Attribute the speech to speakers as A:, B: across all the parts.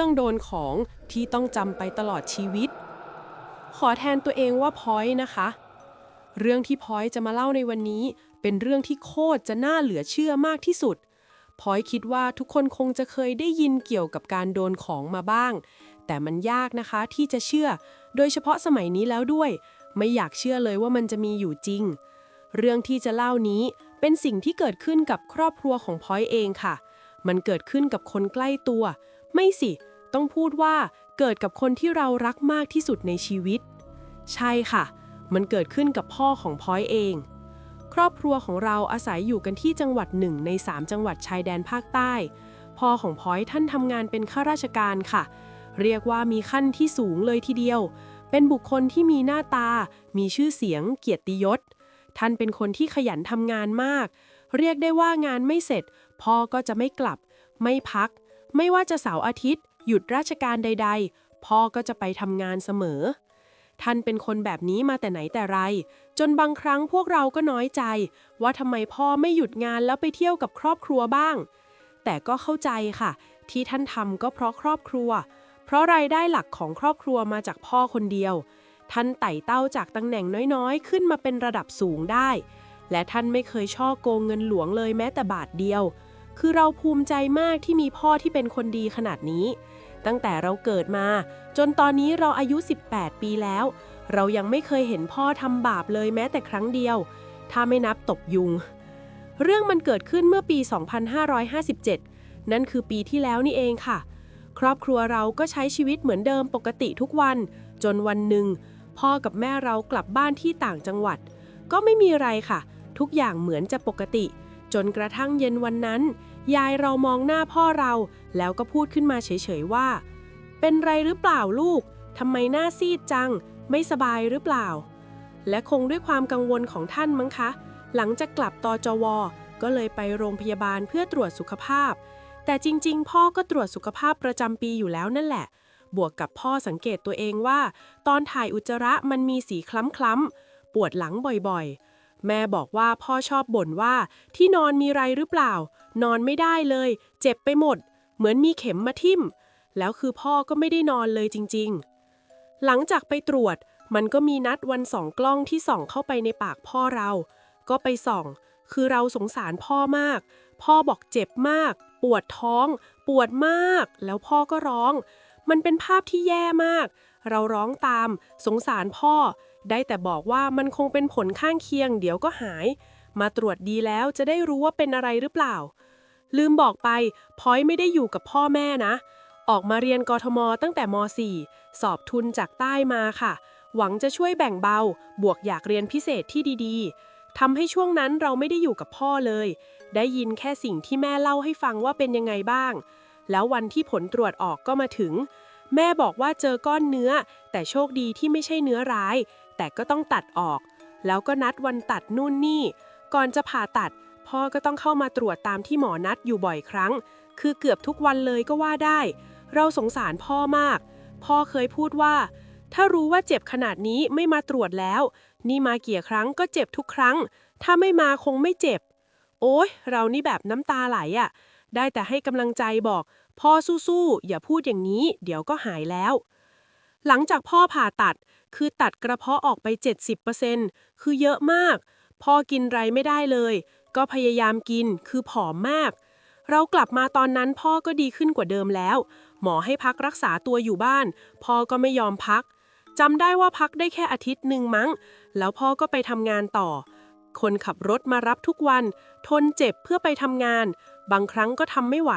A: รื่องโดนของที่ต้องจำไปตลอดชีวิต ขอแทนตัวเองว่าพอยนะคะ เรื่องที่พอยจะมาเล่าในวันนี้ เป็นเรื่องที่โคตรจะน่าเหลือเชื่อมากที่สุดพอยคิดว่าทุกคนคงจะเคยได้ยินเกี่ยวกับการโดนของมาบ้าง แต่มันยากนะคะที่จะเชื่อ โดยเฉพาะสมัยนี้แล้วด้วย ไม่อยากเชื่อเลยว่ามันจะมีอยู่จริง เรื่องที่จะเล่านี้เป็นสิ่งที่เกิดขึ้นกับครอบครัวของพอยเองค่ะ มันเกิดขึ้นกับคนใกล้ตัว ไม่สิ ต้องพูดว่าเกิดกับคนที่เรารักมากที่สุดในชีวิต ใช่ค่ะ มันเกิดขึ้นกับพ่อของพอยเอง ครอบครัวของเราอาศัยอยู่กันที่จังหวัดหนึ่งใน 3 จังหวัดชายแดนภาคใต้ พ่อของพอยท่านทำงานเป็นข้าราชการค่ะ เรียกว่ามีขั้นที่สูงเลยทีเดียว เป็นบุคคลที่มีหน้าตา มีชื่อเสียง เกียรติยศ ท่านเป็นคนที่ขยันทำงานมาก เรียกได้ว่างานไม่เสร็จ พ่อก็จะไม่กลับ ไม่พักไม่ว่าจะเสาร์อาทิตย์ หยุดราชการใด ๆ พ่อก็จะไปทำงานเสมอ ท่านเป็นคนแบบนี้มาแต่ไหนแต่ไร จนบางครั้งพวกเราก็น้อยใจ ว่าทำไมพ่อไม่หยุดงานแล้วไปเที่ยวกับครอบครัวบ้าง แต่ก็เข้าใจค่ะ ที่ท่านทำก็เพราะครอบครัว เพราะรายได้หลักของครอบครัวมาจากพ่อคนเดียว ท่านไต่เต้าจากตำแหน่งน้อยๆ ขึ้นมาเป็นระดับสูงได้ และท่านไม่เคยช่อโกงเงินหลวงเลยแม้แต่บาทเดียวคือเราภูมิใจมากที่มีพ่อที่เป็นคนดีขนาดนี้ ตั้งแต่เราเกิดมา จนตอนนี้เราอายุ 18 ปีแล้ว เรายังไม่เคยเห็นพ่อทำบาปเลยแม้แต่ครั้งเดียว ถ้าไม่นับตบยุง เรื่องมันเกิดขึ้นเมื่อปี 2557 นั่นคือปีที่แล้วนี่เองค่ะ ครอบครัวเราก็ใช้ชีวิตเหมือนเดิมปกติทุกวัน จนวันหนึ่ง พ่อกับแม่เรากลับบ้านที่ต่างจังหวัด ก็ไม่มีอะไรค่ะ ทุกอย่างเหมือนจะปกติ จนกระทั่งเย็นวันนั้น ยายเรามองหน้าพ่อเรา แล้วก็พูดขึ้นมาเฉยๆว่า เป็นไรหรือเปล่าลูกทำไมหน้าซีดจัง ไม่สบายหรือเปล่า และคงด้วยความกังวลของท่านมั้งคะ หลังจากกลับตจวก็เลยไปโรงพยาบาลเพื่อตรวจสุขภาพ แต่จริง ๆ พ่อก็ตรวจสุขภาพประจำปีอยู่แล้วนั่นแหละ บวกกับพ่อสังเกตตัวเองว่า ตอนถ่ายอุจจาระมันมีสีคล้ำๆปวดหลังบ่อยๆ แม่บอกว่าพ่อชอบบ่นว่าที่นอนมีไรหรือเปล่า นอนไม่ได้เลย เจ็บไปหมด เหมือนมีเข็มมาทิ่ม แล้วคือพ่อก็ไม่ได้นอนเลยจริง ๆ หลังจากไปตรวจ มันก็มีนัดวันสองกล้องที่ส่องเข้าไปในปากพ่อเรา ก็ไปส่อง คือเราสงสารพ่อมาก พ่อบอกเจ็บมาก ปวดท้อง ปวดมาก แล้วพ่อก็ร้อง มันเป็นภาพที่แย่มาก เราร้องตาม สงสารพ่อ ได้แต่บอกว่ามันคงเป็นผลข้างเคียง เดี๋ยวก็หาย มาตรวจดีแล้วจะได้รู้ว่าเป็นอะไรหรือเปล่า ลืมบอกไปพอยไม่ได้อยู่กับพ่อแม่นะ ออกมาเรียนกทมตั้งแต่ม .4 สอบทุนจากใต้มาค่ะ หวังจะช่วยแบ่งเบา บวกอยากเรียนพิเศษที่ดีๆทำให้ช่วงนั้นเราไม่ได้อยู่กับพ่อเลย ได้ยินแค่สิ่งที่แม่เล่าให้ฟังว่าเป็นยังไงบ้าง แล้ววันที่ผลตรวจออกก็มาถึงแม่บอกว่าเจอก้อนเนื้อ แต่โชคดีที่ไม่ใช่เนื้อร้าย แต่ก็ต้องตัดออก แล้วก็นัดวันตัดนู่นนี่ ก่อนจะผ่าตัด พ่อก็ต้องเข้ามาตรวจตามที่หมอนัดอยู่บ่อยครั้ง คือเกือบทุกวันเลยก็ว่าได้ เราสงสารพ่อมาก พ่อเคยพูดว่า ถ้ารู้ว่าเจ็บขนาดนี้ไม่มาตรวจแล้ว นี่มาเกี่ยครั้งก็เจ็บทุกครั้ง ถ้าไม่มาคงไม่เจ็บ โอ้ยเรานี่แบบน้ำตาไหลอะ่ะ ได้แต่ให้กำลังใจบอก พ่อสู้ๆอย่าพูดอย่างนี้ เดี๋ยวก็หายแล้ว หลังจากพ่อผ่าตัด คือตัดกระเพาะออกไป 70%คือเยอะมาก พ่อกินไรไม่ได้เลย ก็พยายามกินคือผอมมาก เรากลับมาตอนนั้นพ่อก็ดีขึ้นกว่าเดิมแล้ว หมอให้พักรักษาตัวอยู่บ้าน พ่อก็ไม่ยอมพักจำได้ว่าพักได้แค่อาทิตย์หนึ่งมั้ง แล้วพ่อก็ไปทำงานต่อ คนขับรถมารับทุกวัน ทนเจ็บเพื่อไปทำงาน บางครั้งก็ทำไม่ไหว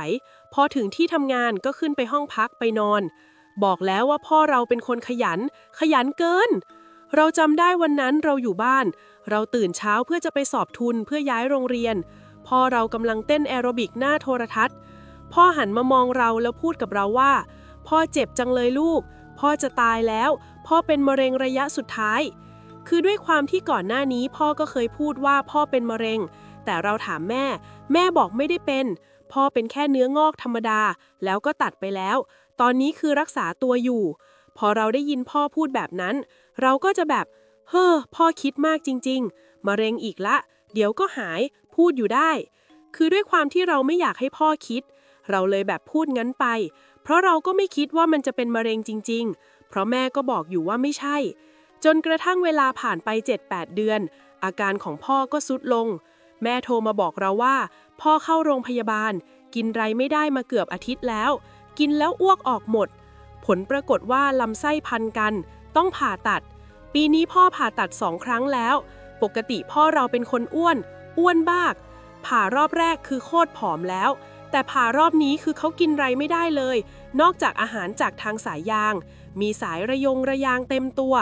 A: พอถึงที่ทำงานก็ขึ้นไปห้องพักไปนอน บอกแล้วว่าพ่อเราเป็นคนขยัน ขยันเกิน เราจำได้วันนั้นเราอยู่บ้าน เราตื่นเช้าเพื่อจะไปสอบทุนเพื่อย้ายโรงเรียน พ่อเรากำลังเต้นแอโรบิกหน้าโทรทัศน์ พ่อหันมามองเราแล้วพูดกับเราว่า พ่อเจ็บจังเลยลูก พ่อจะตายแล้ว พ่อเป็นมะเร็งระยะสุดท้าย คือด้วยความที่ก่อนหน้านี้พ่อก็เคยพูดว่าพ่อเป็นมะเร็ง แต่เราถามแม่ แม่บอกไม่ได้เป็นพ่อเป็นแค่เนื้องอกธรรมดา แล้วก็ตัดไปแล้ว ตอนนี้คือรักษาตัวอยู่ พอเราได้ยินพ่อพูดแบบนั้น เราก็จะแบบ เฮ้อ พ่อคิดมากจริง ๆ มะเร็งอีกละ เดี๋ยวก็หาย พูดอยู่ได้ คือด้วยความที่เราไม่อยากให้พ่อคิด เราเลยแบบพูดงั้นไป เพราะเราก็ไม่คิดว่ามันจะเป็นมะเร็งจริง ๆ เพราะแม่ก็บอกอยู่ว่าไม่ใช่ จนกระทั่งเวลาผ่านไป 7-8 เดือน อาการของพ่อก็สุดลง แม่โทรมาบอกเราว่า พ่อเข้าโรงพยาบาล กินไรไม่ได้มาเกือบอาทิตย์แล้ว กินแล้วอ้วกออกหมด ผลปรากฏว่าลำไส้พันกัน ต้องผ่าตัด ปีนี้พ่อผ่าตัดสองครั้งแล้ว ปกติพ่อเราเป็นคนอ้วน อ้วนบ้าก ผ่ารอบแรกคือโคตรผอมแล้ว แต่ผ่ารอบนี้คือเขากินไรไม่ได้เลย นอกจากอาหารจากทางสายยาง มีสายระยงระยางเต็มตัว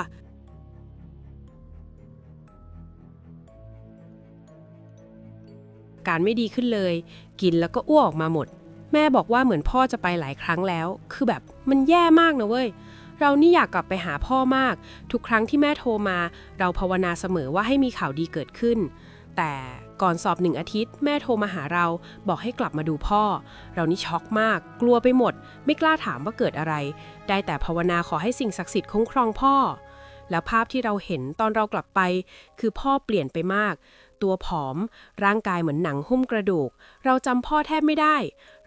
A: การไม่ดีขึ้นเลย กินแล้วก็อ้วกออกมาหมด แม่บอกว่าเหมือนพ่อจะไปหลายครั้งแล้ว คือแบบมันแย่มากนะเว้ย เรานี่อยากกลับไปหาพ่อมาก ทุกครั้งที่แม่โทรมา เราภาวนาเสมอว่าให้มีข่าวดีเกิดขึ้น แต่ก่อนสอบหนึ่งอาทิตย์ แม่โทรมาหาเราบอกให้กลับมาดูพ่อ เรานี่ช็อกมาก กลัวไปหมด ไม่กล้าถามว่าเกิดอะไร ได้แต่ภาวนาขอให้สิ่งศักดิ์สิทธิ์คุ้มครองพ่อ แล้วภาพที่เราเห็นตอนเรากลับไป คือพ่อเปลี่ยนไปมาก ตัวผอม ร่างกายเหมือนหนังหุ้มกระดูก เราจำพ่อแทบไม่ได้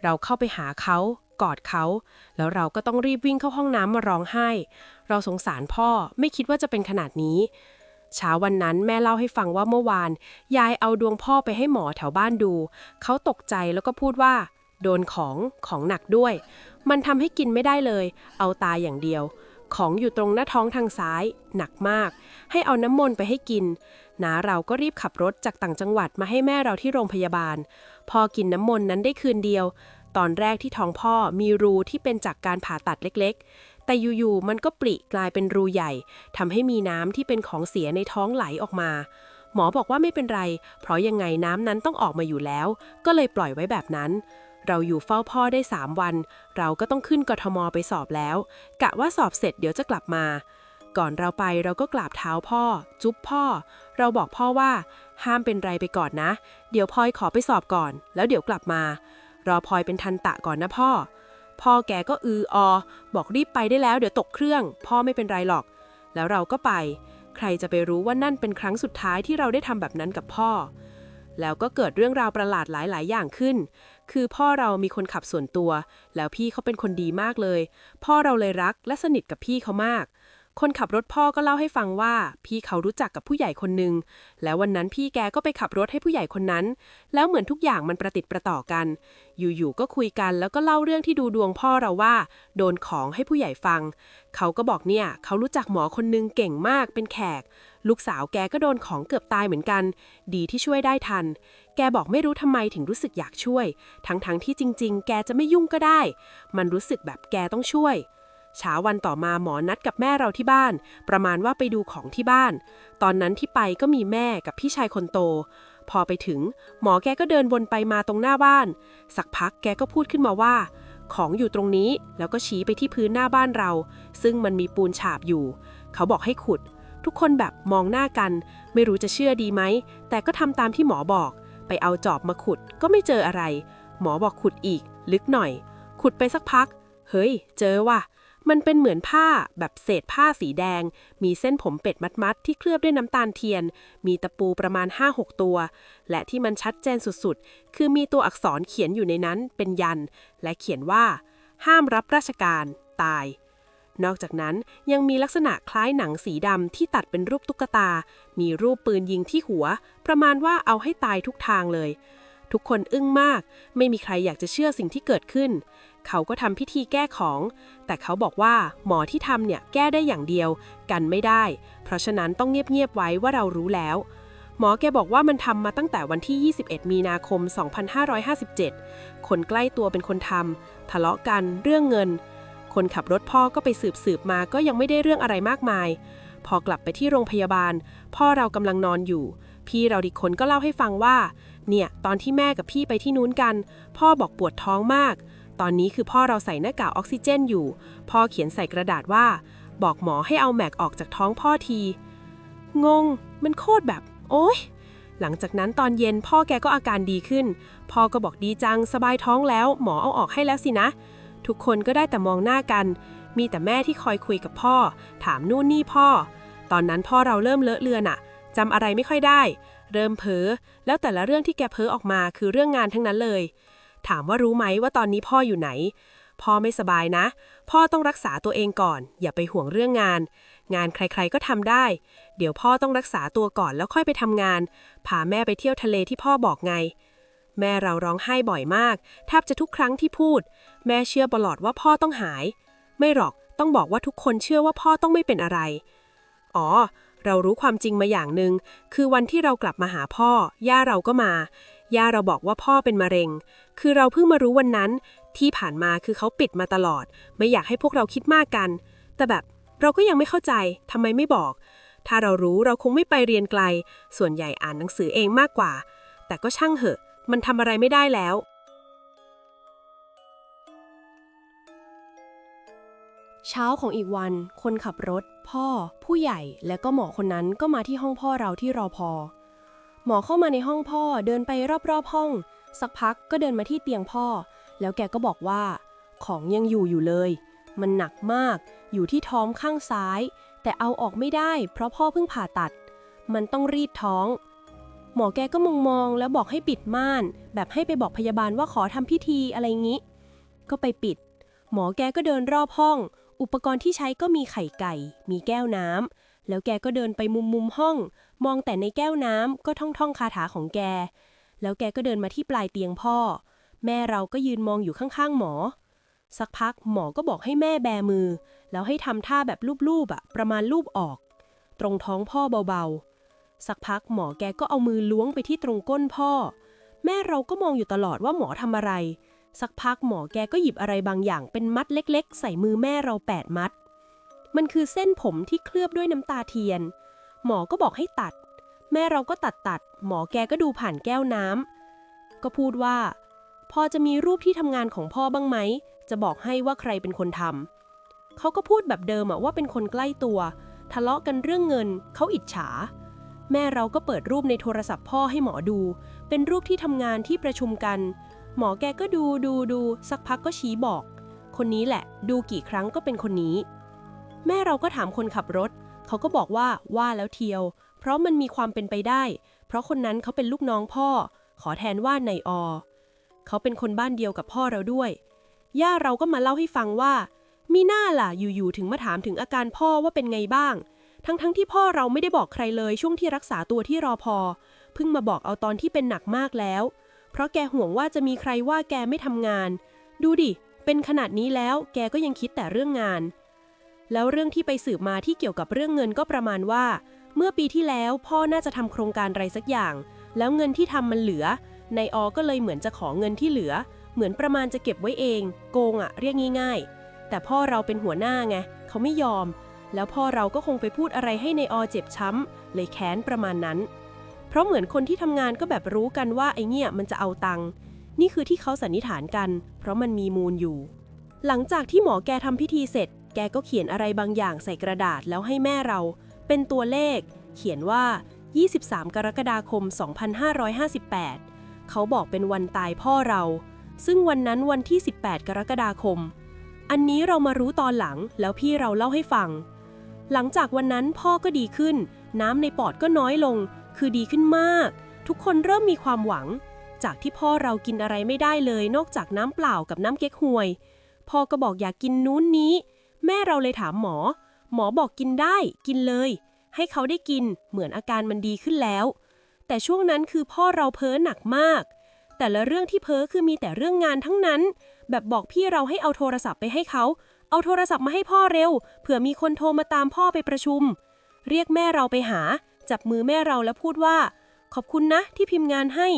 A: เราเข้าไปหาเขา กอดเขา แล้วเราก็ต้องรีบวิ่งเข้าห้องน้ำมาร้องไห้ เราสงสารพ่อไม่คิดว่าจะเป็นขนาดนี้เช้าวันนั้นแม่เล่าให้ฟังว่าเมื่อวาน ยายเอาดวงพ่อไปให้หมอแถวบ้านดู เขาตกใจแล้วก็พูดว่า โดนของของหนักด้วย มันทำให้กินไม่ได้เลย เอาตายอย่างเดียว ของอยู่ตรงหน้าท้องทางซ้าย หนักมาก ให้เอาน้ำมนต์ไปให้กิน น้าเราก็รีบขับรถจากต่างจังหวัดมาให้แม่เราที่โรงพยาบาล พอกินน้ำมนต์นั้นได้คืนเดียว ตอนแรกที่ท้องพ่อมีรูที่เป็นจากการผ่าตัดเล็กๆ แต่อยู่ๆมันก็ปริกลายเป็นรูใหญ่ทำให้มีน้ำที่เป็นของเสียในท้องไหลออกมา หมอบอกว่าไม่เป็นไร เพราะยังไงน้ำนั้นต้องออกมาอยู่แล้ว ก็เลยปล่อยไว้แบบนั้นเราอยู่เฝ้าพ่อได้ 3 วัน เราก็ต้องขึ้นกทมไปสอบแล้ว กะว่าสอบเสร็จเดี๋ยวจะกลับมา ก่อนเราไปเราก็กราบเท้าพ่อ จุ๊บพ่อ เราบอกพ่อว่า ห้ามเป็นไรไปก่อนนะ เดี๋ยวพลอยขอไปสอบก่อน แล้วเดี๋ยวกลับมา รอพลอยเป็นทันตะก่อนนะพ่อ พ่อแกก็อืออ บอกรีบไปได้แล้ว เดี๋ยวตกเครื่อง พ่อไม่เป็นไรหรอก แล้วเราก็ไป ใครจะไปรู้ว่านั่นเป็นครั้งสุดท้ายที่เราได้ทำแบบนั้นกับพ่อ แล้วก็เกิดเรื่องราวประหลาดหลายๆ อย่างขึ้นคือพ่อเรามีคนขับส่วนตัว แล้วพี่เขาเป็นคนดีมากเลย พ่อเราเลยรักและสนิทกับพี่เขามาก คนขับรถพ่อก็เล่าให้ฟังว่า พี่เขารู้จักกับผู้ใหญ่คนหนึ่งแล้ววันนั้นพี่แกก็ไปขับรถให้ผู้ใหญ่คนนั้น แล้วเหมือนทุกอย่างมันประติดประต่อกัน อยู่ๆก็คุยกันแล้วก็เล่าเรื่องที่ดูดวงพ่อเราว่า โดนของให้ผู้ใหญ่ฟัง เขาก็บอกเนี่ย เขารู้จักหมอคนนึงเก่งมากเป็นแขก ลูกสาวแกก็โดนของเกือบตายเหมือนกัน ดีที่ช่วยได้ทัน แกบอกไม่รู้ทำไมถึงรู้สึกอยากช่วย ทั้งๆที่จริง ๆ แกจะไม่ยุ่งก็ได้ มันรู้สึกแบบแกต้องช่วย เช้าวันต่อมาหมอนัดกับแม่เราที่บ้าน ประมาณว่าไปดูของที่บ้าน ตอนนั้นที่ไปก็มีแม่กับพี่ชายคนโต พอไปถึง หมอแกก็เดินวนไปมาตรงหน้าบ้าน สักพักแกก็พูดขึ้นมาว่า ของอยู่ตรงนี้แล้วก็ชี้ไปที่พื้นหน้าบ้านเรา ซึ่งมันมีปูนฉาบอยู่ เขาบอกให้ขุด ทุกคนแบบมองหน้ากัน ไม่รู้จะเชื่อดีไหมแต่ก็ทำตามที่หมอบอก ไปเอาจอบมาขุดก็ไม่เจออะไร หมอบอกขุดอีก ลึกหน่อย ขุดไปสักพัก เฮ้ย เจอว่ะ มันเป็นเหมือนผ้าแบบเศษผ้าสีแดง มีเส้นผมเป็ดมัดๆ ที่เคลือบด้วยน้ำตาลเทียน มีตะปูประมาณ 5-6 ตัว และที่มันชัดเจนสุดๆ คือมีตัวอักษรเขียนอยู่ในนั้นเป็นยัน และเขียนว่า ห้ามรับราชการ ตาย นอกจากนั้นยังมีลักษณะคล้ายหนังสีดำที่ตัดเป็นรูปตุ๊กตา มีรูปปืนยิงที่หัว ประมาณว่าเอาให้ตายทุกทางเลยทุกคนอึ้งมาก ไม่มีใครอยากจะเชื่อสิ่งที่เกิดขึ้น เขาก็ทำพิธีแก้ของ แต่เขาบอกว่าหมอที่ทำเนี่ยแก้ได้อย่างเดียว กันไม่ได้ เพราะฉะนั้นต้องเงียบๆไว้ว่าเรารู้แล้ว หมอแกบอกว่ามันทำมาตั้งแต่วันที่ 21 มีนาคม 2557 คนใกล้ตัวเป็นคนทำทะเลาะกันเรื่องเงิน คนขับรถพ่อก็ไปสืบสืบมาก็ยังไม่ได้เรื่องอะไรมากมาย พอกลับไปที่โรงพยาบาล พ่อเรากำลังนอนอยู่ พี่เราอีกคนก็เล่าให้ฟังว่า เนี่ยตอนที่แม่กับพี่ไปที่นู้นกัน พ่อบอกปวดท้องมาก ตอนนี้คือพ่อเราใส่หน้ากากออกซิเจนอยู่ พ่อเขียนใส่กระดาษว่า บอกหมอให้เอาแม็กออกจากท้องพ่อที งง มันโคตรแบบ โอ๊ย หลังจากนั้นตอนเย็นพ่อแกก็อาการดีขึ้น พ่อก็บอกดีจังสบายท้องแล้วหมอเอาออกให้แล้วสินะ ทุกคนก็ได้แต่มองหน้ากัน มีแต่แม่ที่คอยคุยกับพ่อ ถามนู่นนี่พ่อ ตอนนั้นพ่อเราเริ่มเลอะเลือนอะจำอะไรไม่ค่อยได้ เริ่มเพ้อแล้วแต่ละเรื่องที่แกเพ้อออกมาคือเรื่องงานทั้งนั้นเลย ถามว่ารู้ไหมว่าตอนนี้พ่ออยู่ไหน พ่อไม่สบายนะ พ่อต้องรักษาตัวเองก่อน อย่าไปห่วงเรื่องงาน งานใครๆก็ทำได้ เดี๋ยวพ่อต้องรักษาตัวก่อนแล้วค่อยไปทำงาน พาแม่ไปเที่ยวทะเลที่พ่อบอกไง แม่เราร้องไห้บ่อยมากแทบจะทุกครั้งที่พูด แม่เชื่อตลอดว่าพ่อต้องหาย ไม่หรอกต้องบอกว่าทุกคนเชื่อว่าพ่อต้องไม่เป็นอะไร อ๋อ เรารู้ความจริงมาอย่างหนึ่งคือวันที่เรากลับมาหาพ่อย่าเราก็มา ย่าเราบอกว่าพ่อเป็นมะเร็ง คือเราเพิ่งมารู้วันนั้น ที่ผ่านมาคือเขาปิดมาตลอด ไม่อยากให้พวกเราคิดมากกัน แต่แบบเราก็ยังไม่เข้าใจทำไมไม่บอก ถ้าเรารู้เราคงไม่ไปเรียนไกล ส่วนใหญ่อ่านหนังสือเองมากกว่า แต่ก็ช่างเหอะ มันทำอะไรไม่ได้แล้ว
B: เช้าของอีกวัน คนขับรถ พ่อ ผู้ใหญ่และก็หมอคนนั้นก็มาที่ห้องพ่อเราที่รอพอ หมอเข้ามาในห้องพ่อเดินไปรอบๆห้อง สักพักก็เดินมาที่เตียงพ่อ แล้วแกก็บอกว่า ของยังอยู่อยู่เลย มันหนักมาก อยู่ที่ท้องข้างซ้าย แต่เอาออกไม่ได้เพราะพ่อเพิ่งผ่าตัด มันต้องรีดท้อง หมอแกก็มองมองแล้วบอกให้ปิดม่าน แบบให้ไปบอกพยาบาลว่าขอทำพิธีอะไรงี้ ก็ไปปิด หมอแกก็เดินรอบห้อง อุปกรณ์ที่ใช้ก็มีไข่ไก่ มีแก้วน้ำแล้วแกก็เดินไปมุมมุมๆห้อง มองแต่ในแก้วน้ำก็ท่องท่องคาถาของแก แล้วแกก็เดินมาที่ปลายเตียงพ่อ แม่เราก็ยืนมองอยู่ข้างๆหมอ สักพักหมอก็บอกให้แม่แบมือ แล้วให้ทำท่าแบบลูบๆอะประมาณลูบออก ตรงท้องพ่อเบาๆ สักพักหมอแกก็เอามือล้วงไปที่ตรงก้นพ่อ แม่เราก็มองอยู่ตลอดว่าหมอทำอะไร สักพักหมอแกก็หยิบอะไรบางอย่างเป็นมัดเล็ก ๆ ใส่มือแม่เราแปดมัด มันคือเส้นผมที่เคลือบด้วยน้ำตาเทียน หมอก็บอกให้ตัด แม่เราก็ตัดตัด หมอแกก็ดูผ่านแก้วน้ำก็พูดว่า พอจะมีรูปที่ทำงานของพ่อบ้างไหม จะบอกให้ว่าใครเป็นคนทำเขาก็พูดแบบเดิมอะว่าเป็นคนใกล้ตัว ทะเลาะกันเรื่องเงิน เขาอิจฉา แม่เราก็เปิดรูปในโทรศัพท์พ่อให้หมอดู เป็นรูปที่ทำงานที่ประชุมกัน หมอแกก็ดูดูดู สักพักก็ชี้บอก คนนี้แหละ ดูกี่ครั้งก็เป็นคนนี้ แม่เราก็ถามคนขับรถ เขาก็บอกว่าว่าแล้วเทียว เพราะมันมีความเป็นไปได้ เพราะคนนั้นเขาเป็นลูกน้องพ่อ ขอแทนว่านายอ เขาเป็นคนบ้านเดียวกับพ่อเราด้วย ย่าเราก็มาเล่าให้ฟังว่า มีหน้าล่ะอยู่ๆถึงมาถามถึงอาการพ่อว่าเป็นไงบ้าง ทั้งๆที่พ่อเราไม่ได้บอกใครเลยช่วงที่รักษาตัวที่รอพอเพิ่งมาบอกเอาตอนที่เป็นหนักมากแล้ว เพราะแกห่วงว่าจะมีใครว่าแกไม่ทำงาน ดูดิ เป็นขนาดนี้แล้วแกก็ยังคิดแต่เรื่องงาน แล้วเรื่องที่ไปสืบมาที่เกี่ยวกับเรื่องเงินก็ประมาณว่า เมื่อปีที่แล้วพ่อน่าจะทำโครงการอะไรสักอย่าง แล้วเงินที่ทำมันเหลือนายอก็เลยเหมือนจะขอเงินที่เหลือ เหมือนประมาณจะเก็บไว้เอง โกงอะเรียกง่าย ๆ แต่พ่อเราเป็นหัวหน้าไงเขาไม่ยอม แล้วพ่อเราก็คงไปพูดอะไรให้ในายอเจ็บช้ำเลยแค้นประมาณนั้น เพราะเหมือนคนที่ทำงานก็แบบรู้กันว่าไอเนี่ยมันจะเอาตังค์นี่คือที่เขาสันนิษฐานกัน เพราะมันมีมูลอยู่ หลังจากที่หมอแกทำพิธีเสร็จ แกก็เขียนอะไรบางอย่างใส่กระดาษแล้วให้แม่เรา เป็นตัวเลข เขียนว่า 23 กรกฎาคม 2558 เขาบอกเป็นวันตายพ่อเรา ซึ่งวันนั้นวันที่ 18 กรกฎาคม อันนี้เรามารู้ตอนหลังแล้วพี่เราเล่าให้ฟัง หลังจากวันนั้นพ่อก็ดีขึ้น น้ำในปอดก็น้อยลง คือดีขึ้นมาก ทุกคนเริ่มมีความหวัง จากที่พ่อเรากินอะไรไม่ได้เลย นอกจากน้ำเปล่ากับน้ำเก๊กฮวย พ่อก็บอกอยากกินนู้นนี้ แม่เราเลยถามหมอ หมอบอกกินได้ กินเลย ให้เขาได้กิน เหมือนอาการมันดีขึ้นแล้ว แต่ช่วงนั้นคือพ่อเราเพ้อหนักมาก แต่ละเรื่องที่เพ้อคือมีแต่เรื่องงานทั้งนั้น แบบบอกพี่เราให้เอาโทรศัพท์ไปให้เขา เอาโทรศัพท์มาให้พ่อเร็ว เผื่อมีคนโทรมาตามพ่อไปประชุม เรียกแม่เราไปหา จับมือแม่เราแล้วพูดว่า ขอบคุณนะ ที่พิมพ์งานให้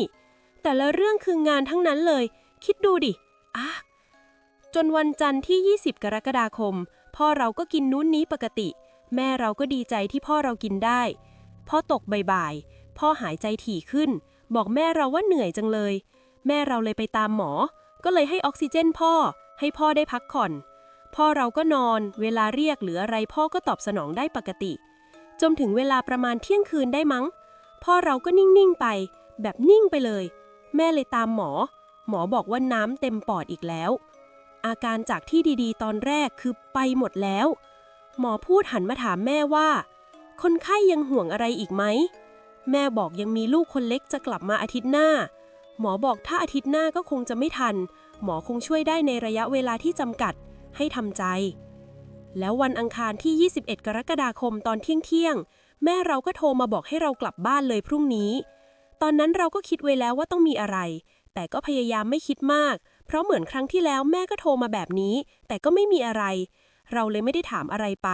B: แต่ละเรื่องคืองานทั้งนั้นเลย คิดดูดิอะจนวันจันทร์ที่ 20 กรกฎาคม พ่อเราก็กินนู้นนี้ปกติ แม่เราก็ดีใจที่พ่อเรากินได้ พอตกบ่ายๆ พ่อหายใจถี่ขึ้น บอกแม่เราว่าเหนื่อยจังเลย แม่เราเลยไปตามหมอ ก็เลยให้ออกซิเจนพ่อ ให้พ่อได้พักผ่อน พ่อเราก็นอน เวลาเรียกหรืออะไรพ่อก็ตอบสนองได้ปกติ จนถึงเวลาประมาณเที่ยงคืนได้มั้ง พ่อเราก็นิ่งๆไป แบบนิ่งไปเลย แม่เลยตามหมอ หมอบอกว่าน้ำเต็มปอดอีกแล้ว อาการจากที่ดีๆ ตอนแรกคือไปหมดแล้ว หมอพูดหันมาถามแม่ว่า คนไข้ยังห่วงอะไรอีกไหม แม่บอกยังมีลูกคนเล็กจะกลับมาอาทิตย์หน้า หมอบอกถ้าอาทิตย์หน้าก็คงจะไม่ทัน หมอคงช่วยได้ในระยะเวลาที่จำกัด ให้ทำใจ แล้ววันอังคารที่ 21 กรกฎาคมตอนเที่ยงเที่ยงๆแม่เราก็โทรมาบอกให้เรากลับบ้านเลยพรุ่งนี้ ตอนนั้นเราก็คิดไว้แล้วว่าต้องมีอะไร แต่ก็พยายามไม่คิดมาก เพราะเหมือนครั้งที่แล้วแม่ก็โทรมาแบบนี้ แต่ก็ไม่มีอะไร เราเลยไม่ได้ถามอะไรไป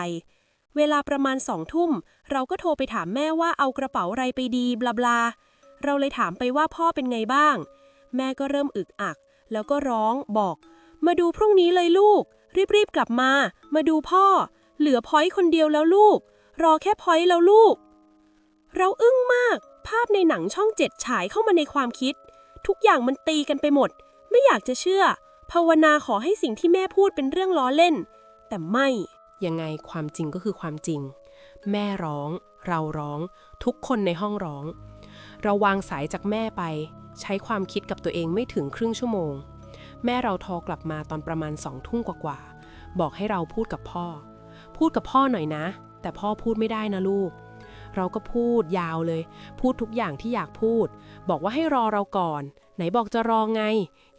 B: เวลาประมาณสองทุ่ม เราก็โทรไปถามแม่ว่าเอากระเป๋าอะไรไปดีบลาบลาเราเลยถามไปว่าพ่อเป็นไงบ้าง แม่ก็เริ่มอึกอัก แล้วก็ร้องบอก มาดูพรุ่งนี้เลยลูก รีบๆกลับมา มาดูพ่อ เหลือพอยคนเดียวแล้วลูก รอแค่พอยแล้วลูก เราอึ้งมาก ภาพในหนังช่องเจ็ดฉายเข้ามาในความคิด ทุกอย่างมันตีกันไปหมด ไม่อยากจะเชื่อ ภาวนาขอให้สิ่งที่แม่พูดเป็นเรื่องล้อเล่น แต่ไม่
A: ยังไงความจริงก็คือความจริง แม่ร้อง เราร้อง ทุกคนในห้องร้อง เราวางสายจากแม่ไป ใช้ความคิดกับตัวเองไม่ถึงครึ่งชั่วโมง แม่เราโทรกลับมาตอนประมาณสองทุ่มกว่าๆ บอกให้เราพูดกับพ่อ พูดกับพ่อหน่อยนะ แต่พ่อพูดไม่ได้นะลูกเราก็พูดยาวเลย พูดทุกอย่างที่อยากพูด บอกว่าให้รอเราก่อน ไหนบอกจะรอไง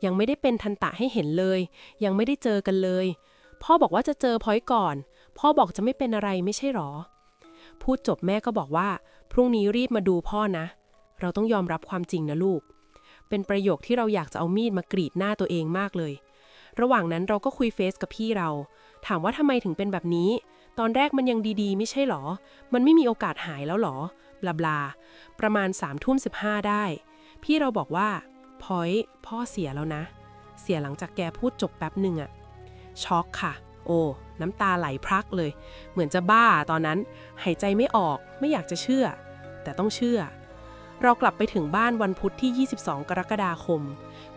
A: ยังไม่ได้เป็นทันตะให้เห็นเลย ยังไม่ได้เจอกันเลย พ่อบอกว่าจะเจอพอยต์ก่อน พ่อบอกจะไม่เป็นอะไรไม่ใช่หรอ พูดจบแม่ก็บอกว่า พรุ่งนี้รีบมาดูพ่อนะ เราต้องยอมรับความจริงนะลูก เป็นประโยคที่เราอยากจะเอามีดมากรีดหน้าตัวเองมากเลย ระหว่างนั้นเราก็คุยเฟซกับพี่เรา ถามว่าทำไมถึงเป็นแบบนี้ ตอนแรกมันยังดีๆ ไม่ใช่หรอ มันไม่มีโอกาสหายแล้วหรอบลาบลาประมาณ3ามทุ่มสิได้ พี่เราบอกว่า พอยพ่อเสียแล้วนะ เสียหลังจากแกพูดจบแป๊บหนึ่งอะช็อกค่ะ โอ้น้ำตาไหลพรักเลย เหมือนจะบ้าตอนนั้น หายใจไม่ออกไม่อยากจะเชื่อ แต่ต้องเชื่อ เรากลับไปถึงบ้านวันพุธที่ 22 กรกฎาคม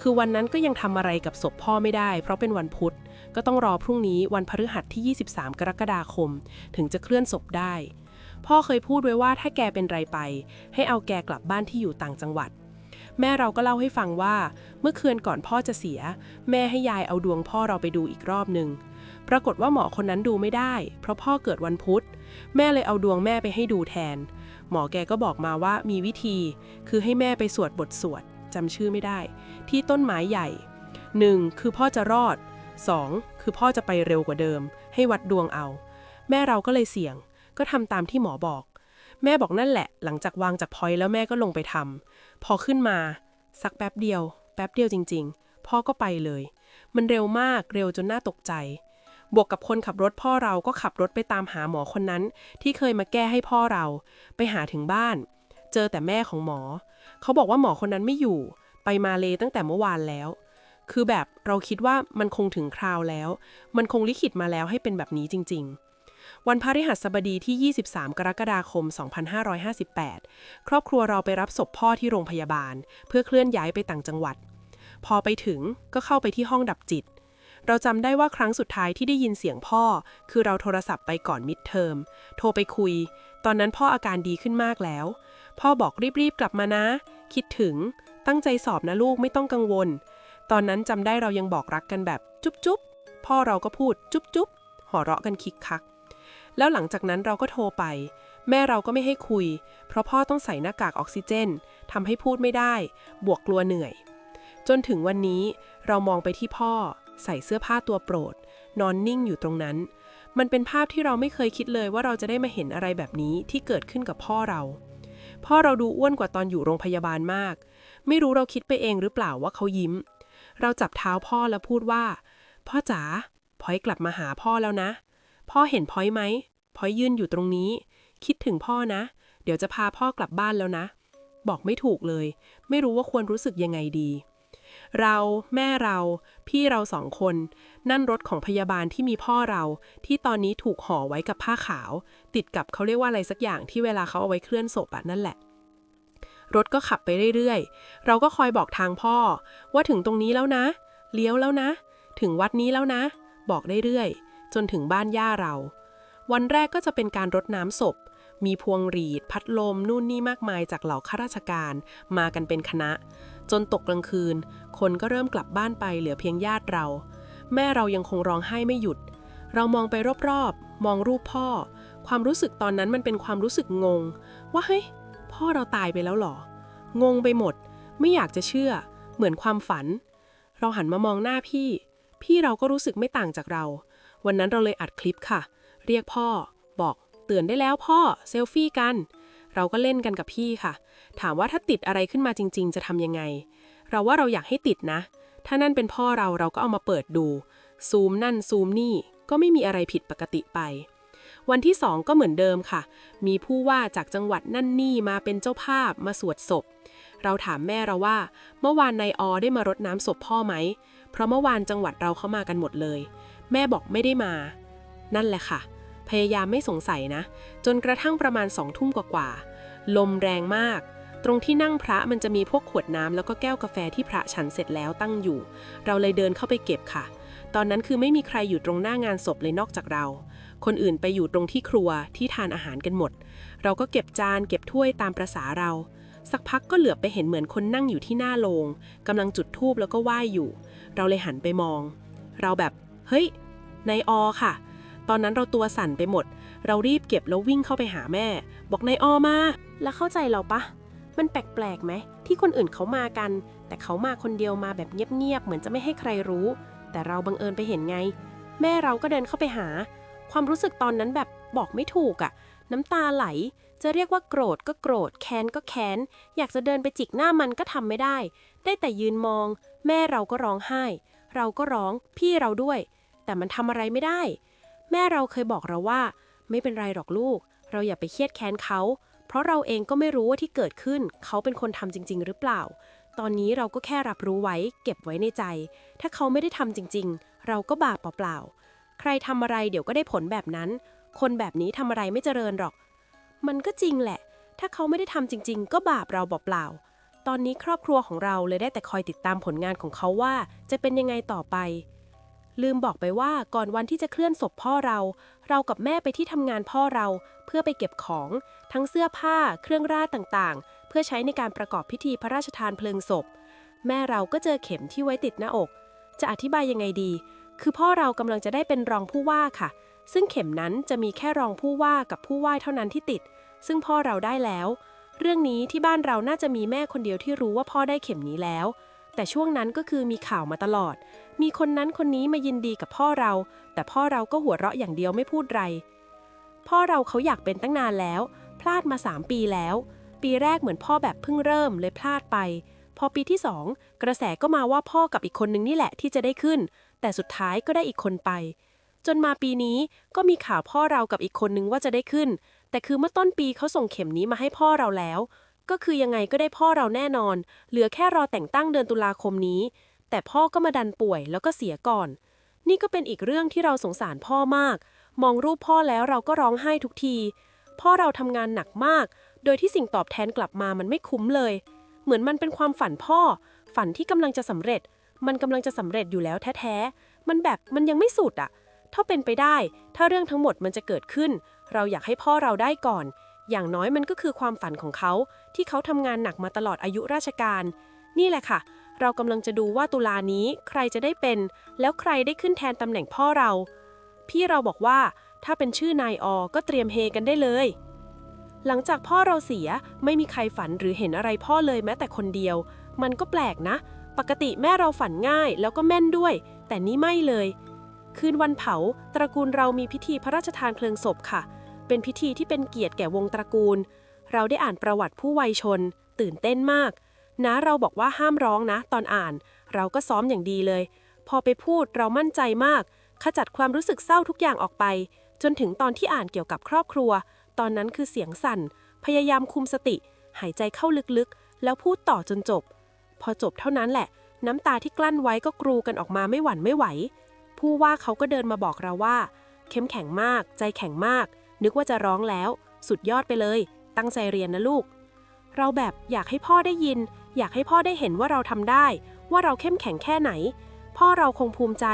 A: คือวันนั้นก็ยังทำอะไรกับศพพ่อไม่ได้ เพราะเป็นวันพุธ ก็ต้องรอพรุ่งนี้วันพฤหัสที่ 23 กรกฎาคม ถึงจะเคลื่อนศพได้ พ่อเคยพูดไว้ว่าถ้าแกเป็นไรไป ให้เอาแกกลับบ้านที่อยู่ต่างจังหวัด แม่เราก็เล่าให้ฟังว่า เมื่อคืนก่อนพ่อจะเสีย แม่ให้ยายเอาดวงพ่อเราไปดูอีกรอบหนึ่งปรากฏว่าหมอคนนั้นดูไม่ได้ เพราะพ่อเกิดวันพุธ แม่เลยเอาดวงแม่ไปให้ดูแทน หมอแกก็บอกมาว่ามีวิธี คือให้แม่ไปสวดบทสวดจำชื่อไม่ได้ ที่ต้นไม้ใหญ่ 1. คือพ่อจะรอด 2. คือพ่อจะไปเร็วกว่าเดิม ให้วัดดวงเอา แม่เราก็เลยเสี่ยง ก็ทำตามที่หมอบอก แม่บอกนั่นแหละ หลังจากวางจากพอยแล้วแม่ก็ลงไปทำพอขึ้นมา สักแป๊บเดียว แป๊บเดียวจริง ๆ พ่อก็ไปเลย มันเร็วมากเร็วจนน่าตกใจ บวกกับคนขับรถพ่อเราก็ขับรถไปตามหาหมอคนนั้น ที่เคยมาแก้ให้พ่อเรา ไปหาถึงบ้าน เจอแต่แม่ของหมอ เขาบอกว่าหมอคนนั้นไม่อยู่ ไปมาเลตั้งแต่เมื่อวานแล้ว คือแบบเราคิดว่ามันคงถึงคราวแล้ว มันคงลิขิตมาแล้วให้เป็นแบบนี้จริง ๆ วันพฤหัสบดีที่ 23 กรกฎาคม 2558 ครอบครัวเราไปรับศพพ่อที่โรงพยาบาล เพื่อเคลื่อนย้ายไปต่างจังหวัด พอไปถึงก็เข้าไปที่ห้องดับจิต เราจำได้ว่าครั้งสุดท้ายที่ได้ยินเสียงพ่อ คือเราโทรศัพท์ไปก่อนมิดเทอม โทรไปคุย ตอนนั้นพ่ออาการดีขึ้นมากแล้ว พ่อบอกรีบๆกลับมานะ คิดถึง ตั้งใจสอบนะลูกไม่ต้องกังวล ตอนนั้นจำได้เรายังบอกรักกันแบบ จุ๊บจุ๊บพ่อเราก็พูดจุ๊บจุ๊บหัวเราะกันคิกคัก แล้วหลังจากนั้นเราก็โทรไป แม่เราก็ไม่ให้คุย เพราะพ่อต้องใส่หน้ากากออกซิเจนทำให้พูดไม่ได้ บวกกลัวเหนื่อย จนถึงวันนี้เรามองไปที่พ่อ ใส่เสื้อผ้าตัวโปรด นอนนิ่งอยู่ตรงนั้น มันเป็นภาพที่เราไม่เคยคิดเลยว่าเราจะได้มาเห็นอะไรแบบนี้ที่เกิดขึ้นกับพ่อเรา พ่อเราดูอ้วนกว่าตอนอยู่โรงพยาบาลมาก ไม่รู้เราคิดไปเองหรือเปล่าว่าเขายิ้ม เราจับเท้าพ่อแล้วพูดว่า พ่อจ๋าพอยกลับมาหาพ่อแล้วนะ พ่อเห็นพลอยไหมพลอยยืนอยู่ตรงนี้ คิดถึงพ่อนะ เดี๋ยวจะพาพ่อกลับบ้านแล้วนะ บอกไม่ถูกเลย ไม่รู้ว่าควรรู้สึกยังไงดี เราแม่เรา พี่เราสองคน นั่นรถของพยาบาลที่มีพ่อเรา ที่ตอนนี้ถูกห่อไว้กับผ้าขาว ติดกับเขาเรียกว่าอะไรสักอย่างที่เวลาเขาเอาไว้เคลื่อนศพอะนั่นแหละรถก็ขับไปเรื่อยๆ เราก็คอยบอกทางพ่อ ว่าถึงตรงนี้แล้วนะ เลี้ยวแล้วนะ ถึงวัดนี้แล้วนะ บอกเรื่อยๆ จนถึงบ้านย่าเรา วันแรกก็จะเป็นการรดน้ำศพ มีพวงหรีด พัดลม นู่นนี่มากมายจากเหล่าข้าราชการ มากันเป็นคณะ จนตกกลางคืน คนก็เริ่มกลับบ้านไปเหลือเพียงญาติเรา แม่เรายังคงร้องไห้ไม่หยุด เรามองไปรอบๆ มองรูปพ่อ ความรู้สึกตอนนั้นมันเป็นความรู้สึกงง ว่าเฮ้ยพ่อเราตายไปแล้วหรอ งงไปหมด ไม่อยากจะเชื่อ เหมือนความฝัน เราหันมามองหน้าพี่ พี่เราก็รู้สึกไม่ต่างจากเรา วันนั้นเราเลยอัดคลิปค่ะ เรียกพ่อ บอกเตือนได้แล้วพ่อ เซลฟี่กัน เราก็เล่นกันกับพี่ค่ะ ถามว่าถ้าติดอะไรขึ้นมาจริง ๆ จะทำยังไง เราว่าเราอยากให้ติดนะ ถ้านั่นเป็นพ่อเราเราก็เอามาเปิดดู ซูมนั่นซูมนี่ ก็ไม่มีอะไรผิดปกติไป วันที่สองก็เหมือนเดิมค่ะ มีผู้ว่าจากจังหวัดนั่นนี่มาเป็นเจ้าภาพมาสวดศพ เราถามแม่เราว่า เมื่อวานนายอได้มารดน้ำศพพ่อไหม เพราะเมื่อวานจังหวัดเราเข้ามากันหมดเลย แม่บอกไม่ได้มา นั่นแหละค่ะ พยายามไม่สงสัยนะ จนกระทั่งประมาณสองทุ่มกว่าๆลมแรงมาก ตรงที่นั่งพระมันจะมีพวกขวดน้ำแล้วก็แก้วกาแฟที่พระฉันเสร็จแล้วตั้งอยู่ เราเลยเดินเข้าไปเก็บค่ะ ตอนนั้นคือไม่มีใครอยู่ตรงหน้างานศพเลยนอกจากเรา คนอื่นไปอยู่ตรงที่ครัวที่ทานอาหารกันหมด เราก็เก็บจานเก็บถ้วยตามประษาเราสักพักก็เหลือบไปเห็นเหมือนคนนั่งอยู่ที่หน้าโลงกำลังจุดธูปแล้วก็ไหว้อยู่ เราเลยหันไปมอง เราแบบ เฮ้ยนายอค่ะ ตอนนั้นเราตัวสั่นไปหมด เรารีบเก็บแล้ววิ่งเข้าไปหาแม่ บอกนายอมา
B: แล้วเข้าใจเราปะ มันแปลกๆไหม ที่คนอื่นเขามากัน แต่เขามาคนเดียวมาแบบเงียบๆ เหมือนจะไม่ให้ใครรู้ แต่เราบังเอิญไปเห็นไง แม่เราก็เดินเข้าไปหา ความรู้สึกตอนนั้นแบบบอกไม่ถูกอะน้ำตาไหล จะเรียกว่าโกรธก็โกรธ แค้นก็แค้น อยากจะเดินไปจิกหน้ามันก็ทำไม่ได้ ได้แต่ยืนมอง แม่เราก็ร้องไห้ เราก็ร้องพี่เราด้วย แต่มันทำอะไรไม่ได้ แม่เราเคยบอกเราว่า ไม่เป็นไรหรอกลูก เราอย่าไปเครียดแค้นเขา เพราะเราเองก็ไม่รู้ว่าที่เกิดขึ้น เขาเป็นคนทำจริง ๆ หรือเปล่า ตอนนี้เราก็แค่รับรู้ไว้ เก็บไว้ในใจ ถ้าเขาไม่ได้ทำจริง ๆ เราก็บาปเปล่าๆใครทำอะไรเดี๋ยวก็ได้ผลแบบนั้น คนแบบนี้ทำอะไรไม่เจริญหรอก มันก็จริงแหละ ถ้าเขาไม่ได้ทำจริง ๆ ก็บาปเราเปล่าๆ ตอนนี้ครอบครัวของเราเลยได้แต่คอยติดตามผลงานของเขาว่า จะเป็นยังไงต่อไป ลืมบอกไปว่าก่อนวันที่จะเคลื่อนศพพ่อเรา เรากับแม่ไปที่ทำงานพ่อเรา เพื่อไปเก็บของ ทั้งเสื้อผ้า เครื่องราชต่างๆ เพื่อใช้ในการประกอบพิธีพระราชทานเพลิงศพ แม่เราก็เจอเข็มที่ไว้ติดหน้าอก จะอธิบายยังไงดี คือพ่อเรากำลังจะได้เป็นรองผู้ว่าค่ะ ซึ่งเข็มนั้นจะมีแค่รองผู้ว่ากับผู้ว่าเท่านั้นที่ติด ซึ่งพ่อเราได้แล้ว เรื่องนี้ที่บ้านเราน่าจะมีแม่คนเดียวที่รู้ว่าพ่อได้เข็มนี้แล้ว แต่ช่วงนั้นก็คือมีข่าวมาตลอด มีคนนั้นคนนี้มายินดีกับพ่อเรา แต่พ่อเราก็หัวเราะอย่างเดียวไม่พูดไร พ่อเราเขาอยากเป็นตั้งนานแล้ว พลาดมา 3 ปีแล้ว ปีแรกเหมือนพ่อแบบเพิ่งเริ่มเลยพลาดไป พอปีที่2กระแสก็มาว่าพ่อกับอีกคนนึงนี่แหละที่จะได้ขึ้น แต่สุดท้ายก็ได้อีกคนไป จนมาปีนี้ก็มีข่าวพ่อเรากับอีกคนนึงว่าจะได้ขึ้น แต่คือเมื่อต้นปีเขาส่งเข็มนี้มาให้พ่อเราแล้ว ก็คือยังไงก็ได้พ่อเราแน่นอน เหลือแค่รอแต่งตั้งเดือนตุลาคมนี้ แต่พ่อก็มาดันป่วยแล้วก็เสียก่อน นี่ก็เป็นอีกเรื่องที่เราสงสารพ่อมาก มองรูปพ่อแล้วเราก็ร้องไห้ทุกที พ่อเราทำงานหนักมาก โดยที่สิ่งตอบแทนกลับมามันไม่คุ้มเลย เหมือนมันเป็นความฝันพ่อ ฝันที่กำลังจะสำเร็จ มันกำลังจะสำเร็จอยู่แล้วแท้ๆมันแบบมันยังไม่สุดอะถ้าเป็นไปได้ ถ้าเรื่องทั้งหมดมันจะเกิดขึ้น เราอยากให้พ่อเราได้ก่อน อย่างน้อยมันก็คือความฝันของเขา ที่เขาทำงานหนักมาตลอดอายุราชการ นี่แหละค่ะ เรากำลังจะดูว่าตุลานี้ใครจะได้เป็น แล้วใครได้ขึ้นแทนตำแหน่งพ่อเรา พี่เราบอกว่าถ้าเป็นชื่อนายอก็เตรียมเฮกันได้เลย หลังจากพ่อเราเสียไม่มีใครฝันหรือเห็นอะไรพ่อเลยแม้แต่คนเดียว มันก็แปลกนะ ปกติแม่เราฝันง่ายแล้วก็แม่นด้วย แต่นี่ไม่เลย คืนวันเผา ตระกูลเรามีพิธีพระราชทานเพลิงศพค่ะ เป็นพิธีที่เป็นเกียรติแก่วงตระกูล เราได้อ่านประวัติผู้วัยชน ตื่นเต้นมาก นะเราบอกว่าห้ามร้องนะ ตอนอ่าน เราก็ซ้อมอย่างดีเลย พอไปพูดเรามั่นใจมาก ขจัดความรู้สึกเศร้าทุกอย่างออกไป จนถึงตอนที่อ่านเกี่ยวกับครอบครัว ตอนนั้นคือเสียงสั่น พยายามคุมสติ หายใจเข้าลึกๆ แล้วพูดต่อจนจบ พอจบเท่านั้นแหละ น้ำตาที่กลั้นไว้ก็กรูกันออกมาไม่หวั่นไม่ไหว ผู้ว่าเขาก็เดินมาบอกเราว่า เข้มแข็งมาก ใจแข็งมาก นึกว่าจะร้องแล้ว สุดยอดไปเลย ตั้งใจเรียนนะลูก เราแบบอยากให้พ่อได้ยิน อยากให้พ่อได้เห็นว่าเราทำได้ ว่าเราเข้มแข็งแค่ไหน พ่อเราคงภูมิใจ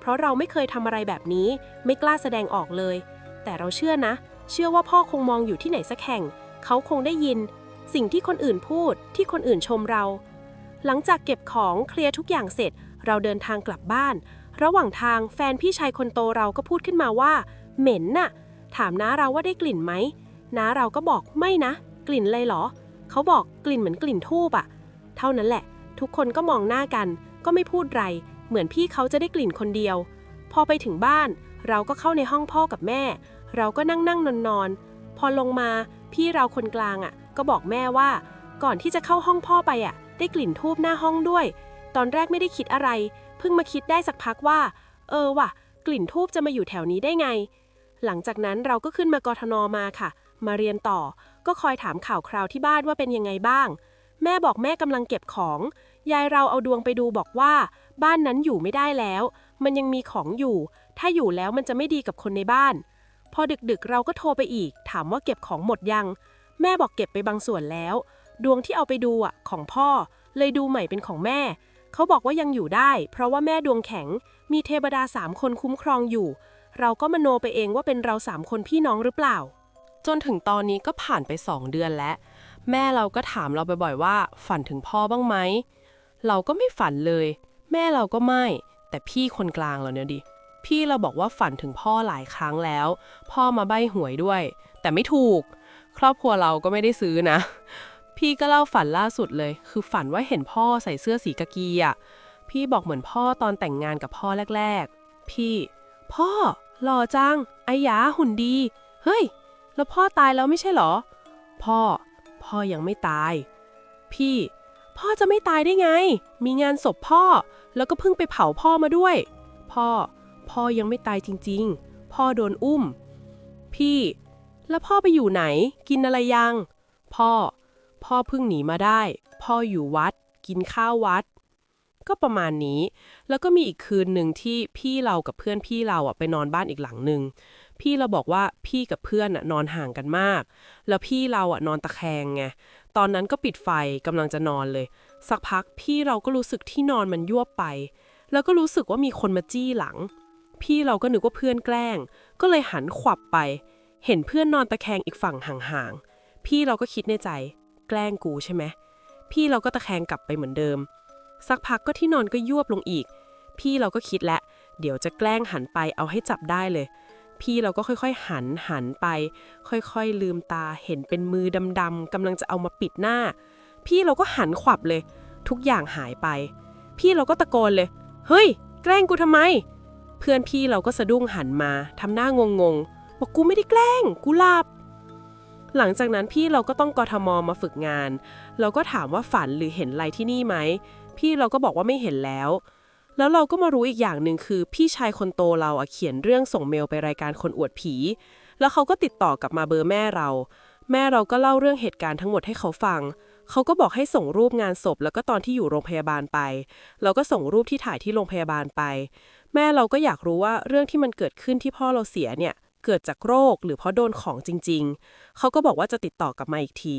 B: เพราะเราไม่เคยทำอะไรแบบนี้ ไม่กล้าแสดงออกเลย แต่เราเชื่อนะ เชื่อว่าพ่อคงมองอยู่ที่ไหนสักแห่ง เขาคงได้ยิน สิ่งที่คนอื่นพูด ที่คนอื่นชมเรา หลังจากเก็บของเคลียร์ทุกอย่างเสร็จ เราเดินทางกลับบ้าน ระหว่างทางแฟนพี่ชายคนโตเราก็พูดขึ้นมาว่า เหม็นน่ะ ถามน้าเราว่าได้กลิ่นไหมน้าเราก็บอกไม่นะ กลิ่นเลยเหรอ เขาบอกกลิ่นเหมือนกลิ่นทูบอะเท่านั้นแหละ ทุกคนก็มองหน้ากัน ก็ไม่พูดไร เหมือนพี่เขาจะได้กลิ่นคนเดียว พอไปถึงบ้าน เราก็เข้าในห้องพ่อกับแม่ เราก็นั่งนั่งนอนนอนพอลงมาพี่เราคนกลางอะ ก็บอกแม่ว่า ก่อนที่จะเข้าห้องพ่อไปอะ ได้กลิ่นทูบหน้าห้องด้วย ตอนแรกไม่ได้คิดอะไร เพิ่งมาคิดได้สักพักว่า เออว่ะ กลิ่นทูบจะมาอยู่แถวนี้ได้ไง หลังจากนั้นเราก็ขึ้นมากทนมาค่ะ มาเรียนต่อ ก็คอยถามข่าวคราวที่บ้านว่าเป็นยังไงบ้าง แม่บอกแม่กำลังเก็บของ ยายเราเอาดวงไปดูบอกว่า บ้านนั้นอยู่ไม่ได้แล้ว มันยังมีของอยู่ ถ้าอยู่แล้วมันจะไม่ดีกับคนในบ้าน พอดึกๆเราก็โทรไปอีก ถามว่าเก็บของหมดยัง แม่บอกเก็บไปบางส่วนแล้ว ดวงที่เอาไปดูอะของพ่อ เลยดูใหม่เป็นของแม่ เขาบอกว่ายังอยู่ได้ เพราะว่าแม่ดวงแข็ง มีเทวดาสามคนคุ้มครองอยู่ เราก็มโนไปเองว่าเป็นเราสามคนพี่น้องหรือเปล่า
A: จนถึงตอนนี้ก็ผ่านไปสองเดือนแล้ว แม่เราก็ถามเราบ่อยๆว่า ฝันถึงพ่อบ้างไหม เราก็ไม่ฝันเลย แม่เราก็ไม่ แต่พี่คนกลางเราเนี่ยดิ พี่เราบอกว่าฝันถึงพ่อหลายครั้งแล้ว พ่อมาใบ้หวยด้วย แต่ไม่ถูก ครอบครัวเราก็ไม่ได้ซื้อนะ พี่ก็เล่าฝันล่าสุดเลย คือฝันว่าเห็นพ่อใส่เสื้อสีกากีอะพี่บอกเหมือนพ่อตอนแต่งงานกับพ่อแรก ๆ พี่ พ่อ หล่อจัง ไอหยาหุ่นดี เฮ้ย แล้วพ่อตายแล้วไม่ใช่เหรอ พ่อ พ่อยังไม่ตาย พี่ พ่อจะไม่ตายได้ไง มีงานศพพ่อ แล้วก็เพิ่งไปเผาพ่อมาด้วย พ่อ พ่อยังไม่ตายจริง ๆ พ่อโดนอุ้ม พี่ แล้วพ่อไปอยู่ไหน กินอะไรยัง พ่อ พ่อเพิ่งหนีมาได้ พ่ออยู่วัด กินข้าววัด ก็ประมาณนี้ แล้วก็มีอีกคืนหนึ่งที่พี่เรากับเพื่อนพี่เราอะไปนอนบ้านอีกหลังหนึ่งพี่เราบอกว่าพี่กับเพื่อนอะนอนห่างกันมาก แล้วพี่เราอะนอนตะแคงไงตอนนั้นก็ปิดไฟกำลังจะนอนเลย สักพักพี่เราก็รู้สึกที่นอนมันยั่วไป แล้วก็รู้สึกว่ามีคนมาจี้หลัง พี่เราก็นึกว่าเพื่อนแกล้ง ก็เลยหันขวับไป เห็นเพื่อนนอนตะแคงอีกฝั่งห่างๆพี่เราก็คิดในใจ แกล้งกูใช่ไหมพี่เราก็ตะแคงกลับไปเหมือนเดิม สักพักก็ที่นอนก็ยวบลงอีก พี่เราก็คิดแล้วเดี๋ยวจะแกล้งหันไปเอาให้จับได้เลย พี่เราก็ค่อยๆ หันหันไป ค่อยๆ ลืมตาเห็นเป็นมือดำๆกำลังจะเอามาปิดหน้า พี่เราก็หันขวับเลย ทุกอย่างหายไป พี่เราก็ตะโกนเลย เฮ้ย แกล้งกูทำไม เพื่อนพี่เราก็สะดุ้งหันมาทำหน้างงๆบอกกูไม่ได้แกล้ง กูหลับหลังจากนั้นพี่เราก็ต้องกทมมาฝึกงาน เราก็ถามว่าฝันหรือเห็นอะไรที่นี่ไหม พี่เราก็บอกว่าไม่เห็นแล้ว แล้วเราก็มารู้อีกอย่างหนึ่งคือ พี่ชายคนโตเราอะเขียนเรื่องส่งเมลไปรายการคนอวดผี แล้วเขาก็ติดต่อกลับมาเบอร์แม่เรา แม่เราก็เล่าเรื่องเหตุการณ์ทั้งหมดให้เขาฟัง เขาก็บอกให้ส่งรูปงานศพ แล้วก็ตอนที่อยู่โรงพยาบาลไป เราก็ส่งรูปที่ถ่ายที่โรงพยาบาลไป แม่เราก็อยากรู้ว่าเรื่องที่มันเกิดขึ้นที่พ่อเราเสียเนี่ยเกิดจากโรคหรือเพราะโดนของจริง ๆ เขาก็บอกว่าจะติดต่อกลับมาอีกที